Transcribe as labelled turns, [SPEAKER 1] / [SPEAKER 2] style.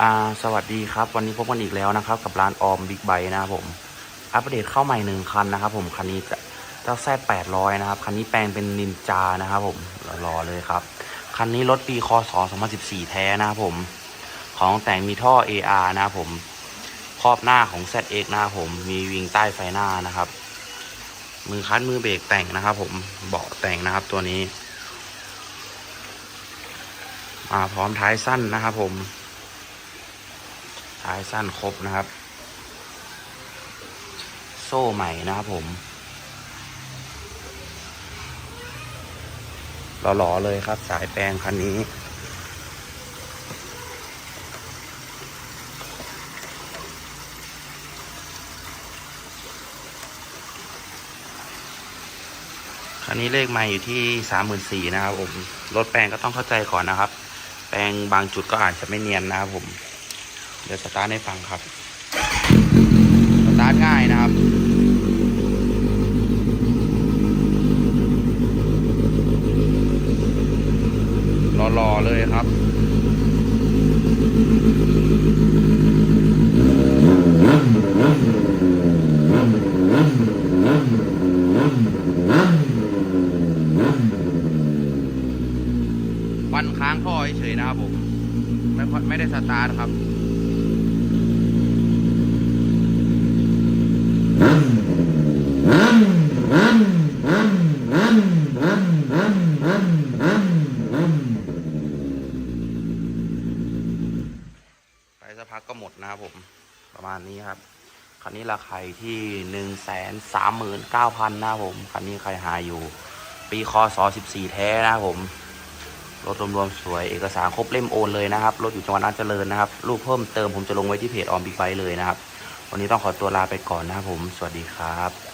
[SPEAKER 1] อ่าสวัสดีครับ วันนี้พบกันอีกแล้วนะครับ กับร้านออมบิ๊กไบนะครับผม อัปเดตเข้าใหม่หนึ่งคันนะครับ ผมคันนี้จะเจ้าแซดแปดร้อยนะครับ คันนี้แปลงเป็นนินจานะครับ ผมรอเลยครับ คันนี้รถปีคศ2014 แท้นะครับผม ของแต่งมีท่อ AR นะครับผมครอบหน้าของ ZX นะครับผม มีวิงใต้ไฟหน้านะครับ มือคัดมือเบรกแต่งนะครับ ผมเบาะแต่งนะครับตัวนี้มาพร้อมท้ายสั้นนะครับผม ท้ายสั้นครบนะครับ โซ่ใหม่นะครับผมหล่อๆเลยครับ สายแปลงคันนี้ คันนี้เลขใหม่อยู่ที่สามหมื่นสี่นะครับผม รถแปลงก็ต้องเข้าใจก่อนนะครับ แปลงบางจุดก็อาจจะไม่เนียนนะครับผม เดี๋ยวสตาร์ทให้ฟังครับ สตาร์ทง่ายนะครับรอๆเลยครับวันค้างท่อเฉยๆนะครับผม ไม่ไม่ได้สตาร์ทครับ พักก็หมดนะครับผมประมาณนี้ครับคันนี้ราคาอยู่ที่หนึ่งแสนสามหมื่นเก้าพันนะครับผมคันนี้ใครหาอยู่ ปีคศสิบสี่แท้นะครับผมรถรวมๆสวยเอกสารครบเล่มโอนเลยนะครับรถอยู่จังหวัดน่านเจริญนะครับรูปเพิ่มเติมผมจะลงไว้ที่เพจออมบิ๊กไบเลยนะครับ วันนี้ต้องขอตัวลาไปก่อนนะครับผม สวัสดีครับ